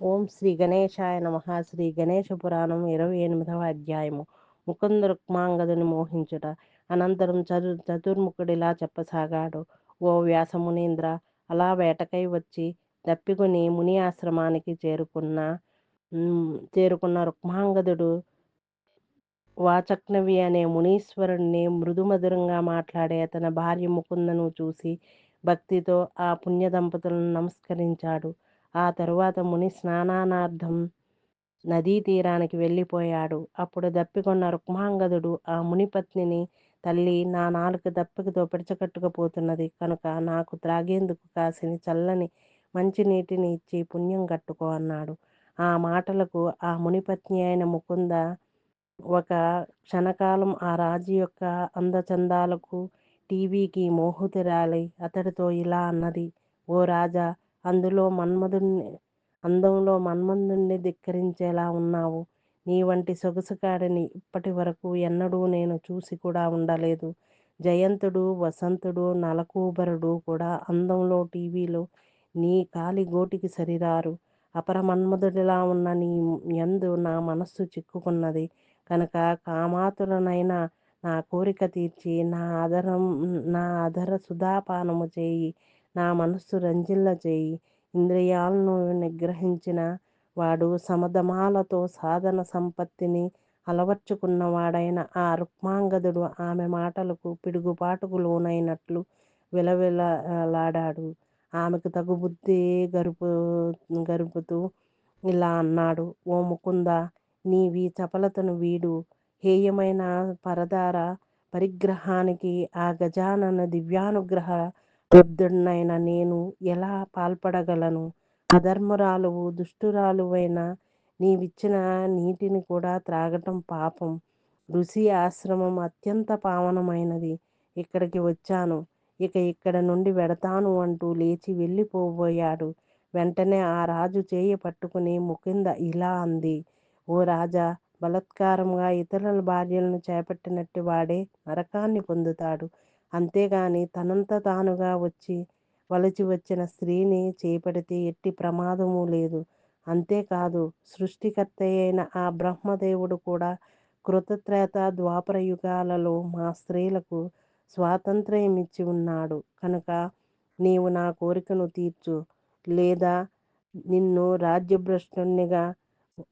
ఓం శ్రీ గణేశాయ నమ. శ్రీ గణేశ పురాణం ఇరవై ఎనిమిదవ అధ్యాయము. ముకుంద రుక్మాంగదుని మోహించుట అనంతరం చదు చతుర్ముఖుడిలా చెప్పసాగాడు. ఓ వ్యాసమునీంద్ర అలా వేటకై వచ్చి దప్పికొని ముని ఆశ్రమానికి చేరుకున్న చేరుకున్న రుక్మాంగదుడు వాచక్నవి అనే మునీశ్వరుణ్ణి మృదుమధురంగా మాట్లాడే అతని భార్య ముకుందను చూసి భక్తితో ఆ పుణ్య దంపతులను నమస్కరించాడు. ఆ తరువాత ముని స్నానానార్థం నదీ తీరానికి వెళ్ళిపోయాడు. అప్పుడు దప్పికొన్న రుక్మాంగదుడు ఆ మునిపత్నిని తల్లి నా నాలుక దప్పికతో పిడచకట్టుకపోతున్నది. కనుక నాకు త్రాగేందుకు కాసిని చల్లని మంచి నీటిని ఇచ్చి పుణ్యం కట్టుకో అన్నాడు. ఆ మాటలకు ఆ మునిపత్ని అయిన ముకుంద ఒక క్షణకాలం ఆ రాజు యొక్క అందచందాలకు టీవీకి మోహుతురాలై అతడితో ఇలా అన్నది. ఓ రాజా అందులో మన్మధుణ్ణి అందంలో మన్మధుణ్ణి ధిక్కరించేలా ఉన్నావు. నీ వంటి సొగసుకాడిని ఇప్పటి వరకు ఎన్నడూ నేను చూసి కూడా ఉండలేదు. జయంతుడు వసంతుడు నలకూబరుడు కూడా అందంలో టీవీలో నీ కాలి గోటికి సరిరారు. అపరమన్మధుడిలా ఉన్న నీ ఎందు నా మనస్సు చిక్కుకున్నది. కనుక కామాతులనైన నా కోరిక తీర్చి నా ఆదరం నా ఆధర సుధాపానము చేయి. నా మనస్సు రంజిల్ల చేయి. ఇంద్రియాలను నిగ్రహించిన వాడు సమధమాలతో సాధన సంపత్తిని అలవర్చుకున్నవాడైన ఆ రుక్మాంగదుడు ఆమె మాటలకు పిడుగుపాటుకు లోనైనట్లు విలవిలలాడాడు. ఆమెకు తగు బుద్ధి గరుపు గరుపుతూ ఇలా అన్నాడు. ఓ ముకుంద నీవి చపలతను వీడు. హేయమైన పరదార పరిగ్రహానికి ఆ గజానన దివ్యానుగ్రహ వృద్ధుడినైన నేను ఎలా పాల్పడగలను? అధర్మరాలువు దుష్టురాలువైన నీవిచ్చిన నీటిని కూడా త్రాగటం పాపం. ఋషి ఆశ్రమం అత్యంత పావనమైనది. ఇక్కడికి వచ్చాను. ఇక ఇక్కడ నుండి వెడతాను అంటూ లేచి వెళ్ళిపోబోయాడు. వెంటనే ఆ రాజు చేయి పట్టుకుని ముకింద ఇలా అంది. ఓ రాజా బలత్కారంగా ఇతరుల భార్యలను చేపట్టినట్టు వాడే నరకాన్ని పొందుతాడు. అంతేగాని తనంత తానుగా వచ్చి వలచి వచ్చిన స్త్రీని చేపడితే ఎట్టి ప్రమాదము లేదు. అంతేకాదు సృష్టికర్త అయిన ఆ బ్రహ్మదేవుడు కూడా కృతత్రేత ద్వాపర యుగాలలో మా స్త్రీలకు స్వాతంత్ర్యం ఇచ్చి ఉన్నాడు. కనుక నీవు నా కోరికను తీర్చు. లేదా నిన్ను రాజ్యభ్రష్టునిగా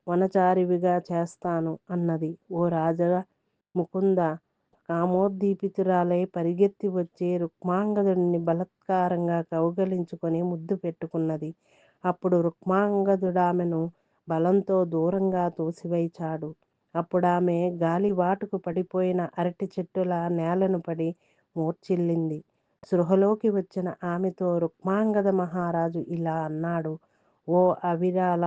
వనచారివిగా చేస్తాను అన్నది. ఓ రాజా ముకుంద కామోద్దీపితురాలై పరిగెత్తి వచ్చి రుక్మాంగదుడిని బలత్కారంగా కౌగలించుకొని ముద్దు పెట్టుకున్నది. అప్పుడు రుక్మాంగదుడామెను బలంతో దూరంగా తోసివైచాడు. అప్పుడామె గాలివాటుకు పడిపోయిన అరటి చెట్టుల నేలను పడి మూర్చిల్లింది సృహలోకి వచ్చిన ఆమెతో రుక్మాంగద మహారాజు ఇలా అన్నాడు ఓ అవిరాల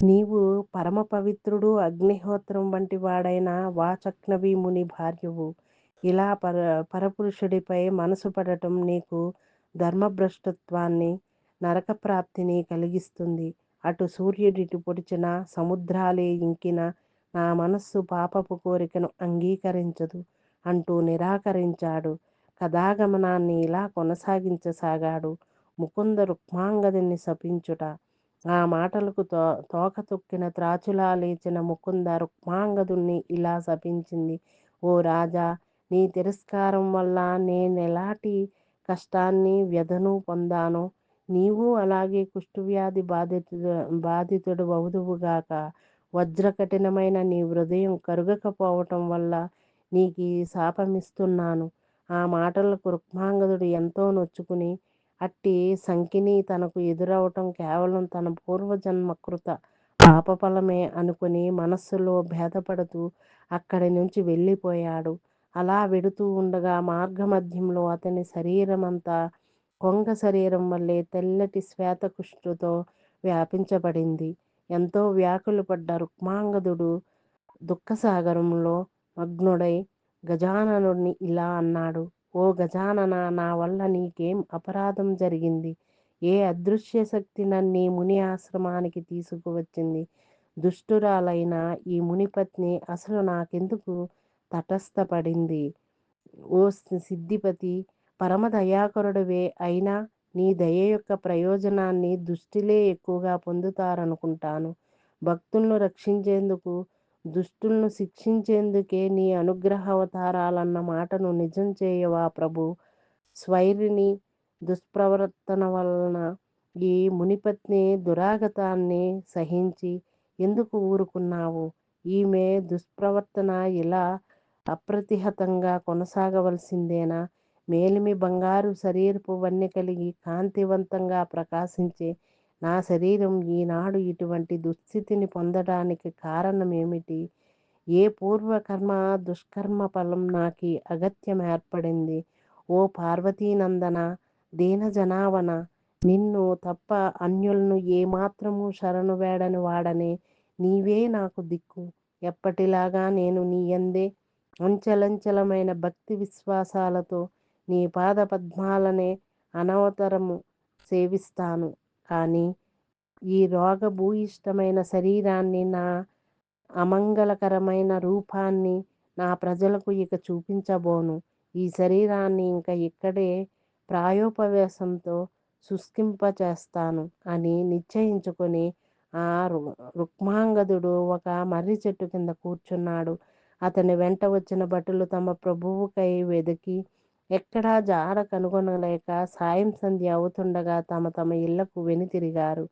నీవు పరమ పవిత్రుడు అగ్నిహోత్రం వంటి వాడైన వాచక్నవి ముని భార్యవు. ఇలా పర పరపురుషుడిపై మనసు పడటం నీకు ధర్మభ్రష్టత్వాన్ని నరక ప్రాప్తిని కలిగిస్తుంది. అటు సూర్యుడిటి పొడిచిన సముద్రాలే ఇంకిన నా మనస్సు పాపపు కోరికను అంగీకరించదు అంటూ నిరాకరించాడు. కథాగమనాన్ని ఇలా కొనసాగించసాగాడు ముకుంద రుక్మాంగదిని శపించుట. ఆ మాటలకు తో తోక తొక్కిన త్రాచులా లేచిన ముకుంద రుక్మాంగదుణ్ణి ఇలా శపించింది. ఓ రాజా నీ తిరస్కారం వల్ల నేనెలాంటి కష్టాన్ని వ్యధను పొందాను నీవు అలాగే కుష్ఠవ్యాధి బాధితుడు బాధితుడు అవుదువుగాక వజ్రకఠినమైన నీ హృదయం కరుగకపోవటం వల్ల నీకు శాపమిస్తున్నాను. ఆ మాటలకు రుక్మాంగదుడు ఎంతో నొచ్చుకుని అట్టి సంకిని తనకు ఎదురవటం కేవలం తన పూర్వజన్మ కృత పాపఫలమే అనుకుని మనస్సులో భేదపడుతూ అక్కడి నుంచి వెళ్ళిపోయాడు. అలా వెడుతూ ఉండగా మార్గమధ్యంలో అతని శరీరమంతా కొంగ శరీరం వల్లే తెల్లటి శ్వేతకుష్ఠుతో వ్యాపించబడింది. ఎంతో వ్యాకులు పడ్డ రుక్మాంగదుడు దుఃఖసాగరంలో మగ్నుడై గజాననుడిని ఇలా అన్నాడు ఓ గజానన నా వల్ల నీకేం అపరాధం జరిగింది? ఏ అదృశ్య శక్తి నన్ను ముని ఆశ్రమానికి తీసుకువచ్చింది? దుష్టురాలైన ఈ మునిపత్ని అసలు నాకెందుకు తటస్థపడింది? ఓ సిద్ధిపతి పరమ దయాకరుడవే అయినా నీ దయ యొక్క ప్రయోజనాన్ని దుష్టిలే ఎక్కువగా పొందుతారనుకుంటాను. భక్తులను రక్షించేందుకు దుష్టులను శిక్షించేందుకే నీ అనుగ్రహ అవతారాలన్న మాటను నిజం చేయవా ప్రభు? స్వైరిని దుష్ప్రవర్తన వలన ఈ మునిపత్ని దురాగతాన్ని సహించి ఎందుకు ఊరుకున్నావు? ఈమె దుష్ప్రవర్తన ఇలా అప్రతిహతంగా కొనసాగవలసిందేనా? మేలిమి బంగారు శరీరపు వన్నె కలిగి కాంతివంతంగా ప్రకాశించే నా శరీరం ఈనాడు ఇటువంటి దుస్థితిని పొందడానికి కారణం ఏమిటి ఏ పూర్వకర్మ దుష్కర్మ ఫలం నాకు అగత్యం ఏర్పడింది? ఓ పార్వతీనందన దీనజనావన నిన్ను తప్ప అన్యులను ఏమాత్రము శరణు వేడని వాడనే నీవే నాకు దిక్కు. ఎప్పటిలాగా నేను నీయందే అంచలంచలమైన భక్తి విశ్వాసాలతో నీ పాద పద్మాలనే అనవతరము సేవిస్తాను. కానీ ఈ రోగభూయిష్టమైన శరీరాన్ని నా అమంగళకరమైన రూపాన్ని నా ప్రజలకు ఇక చూపించబోను. ఈ శరీరాన్ని ఇంకా ఇక్కడే ప్రాయోపవేశంతో శుష్కింపచేస్తాను అని నిశ్చయించుకొని ఆ రుక్మాంగదుడు ఒక మర్రి చెట్టు కింద కూర్చున్నాడు. అతని వెంట వచ్చిన భటులు తమ ప్రభువుకై వెదికి ఎక్కడా జాడ కనుగొనలేక సాయం సంధ్య అవుతుండగా తమ తమ ఇళ్ళకు వెనుతిరిగారు.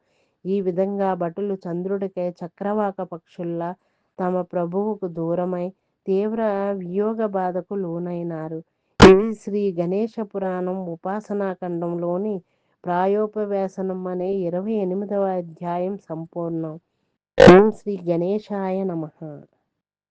ఈ విధంగా భటులు చంద్రుడికే చక్రవాక పక్షుల్లా తమ ప్రభువుకు దూరమై తీవ్ర వియోగ బాధకు లోనైనారు. ఇది శ్రీ గణేష పురాణం ఉపాసనాఖండంలోని ప్రాయోపవేసనం అనే ఇరవై ఎనిమిదవ అధ్యాయం సంపూర్ణం. ఓం శ్రీ గణేశాయ నమ.